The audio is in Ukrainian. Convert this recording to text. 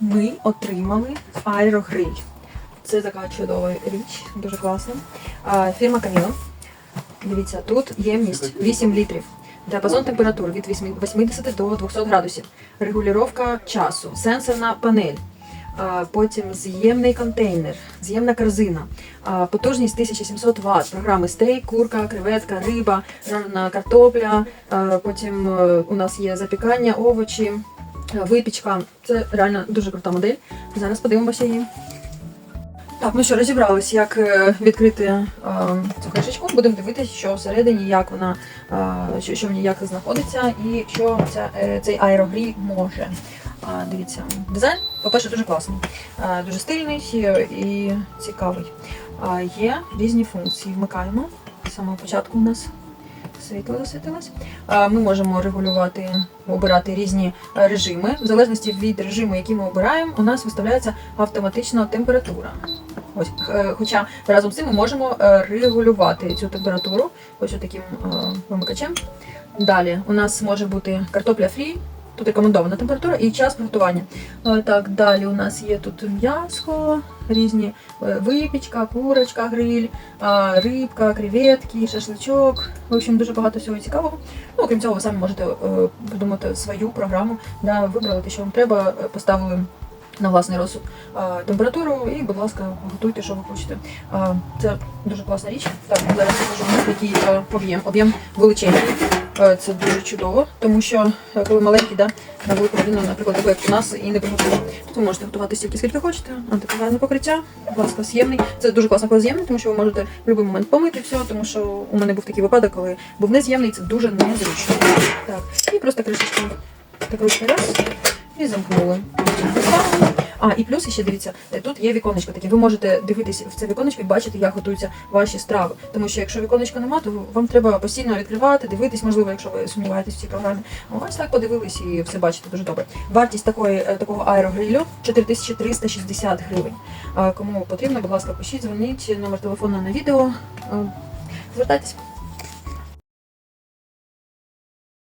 Ми отримали аерогриль. Це така чудова річ, дуже класна. Фірма Каміла. Дивіться, тут ємність 8 літрів. Діапазон температур від 80 до 200 градусів. Регулювання часу, сенсорна панель. Потім з'ємний контейнер, з'ємна корзина, потужність 1700 Вт, програми стейк, курка, креветка, риба, жарена картопля. Потім е, у нас є запікання, овочі, випічка. Це реально дуже крута модель. Зараз подивимося її. Так, ну що, розібрались, як е, відкрити е, цю кришечку. Будемо дивитися, що всередині, як вона, е, що, що в ній як знаходиться, і що ця, е, цей аерогріль може. Дивіться, дизайн, по-перше, дуже класний, дуже стильний е, і цікавий. Є різні функції. Вмикаємо. З самого початку у нас світло засвітилось. Ми можемо регулювати, обирати різні е, режими. В залежності від режиму, який ми обираємо, у нас виставляється автоматично температура. Ось, е, хоча разом з цим ми можемо е, регулювати цю температуру ось таким вимикачем. Далі у нас може бути картопля фрі, тут рекомендована температура і час приготування. Е, Так, далі у нас є тут м'ясо, різні е, випічка, курочка, гриль, рибка, креветки, шашличок. В общем, дуже багато всього цікавого. Ну, окрім цього, ви самі можете е, придумати свою програму, да, вибрали те, що вам треба, поставили на власний розсуд температуру і, будь ласка, готуйте, що ви хочете. Це дуже класна річ. Так, зараз покажу, який об'єм. Об'єм величезний. Е, Це дуже чудово, тому що е, коли маленький, да, на велику родину, наприклад, таку, як у нас, і не приготуєш. Тут ви можете готувати стільки, скільки хочете. Антипригарне покриття, будь з'ємний. Це дуже класно, коли з'ємний, тому що ви можете в будь-який момент помити все, тому що у мене був такий випадок, коли був нез'ємний, це дуже незручно. Так, і просто кришечку так ручний раз і замкнули. А, і плюс ще дивіться, е, тут є віконечко таке. Ви можете дивитись в це віконечко і бачити, як готуються ваші страви. Тому що якщо віконечка немає, то вам треба постійно відкривати, дивитись, можливо, якщо ви сумніваєтесь в цій програмі. Ось так подивились і все бачите дуже добре. Вартість такої, е, такого аерогрилю 4360 гривень. Кому потрібно, будь ласка, пишіть, дзвоніть, номер телефону на відео. Е, Звертайтесь.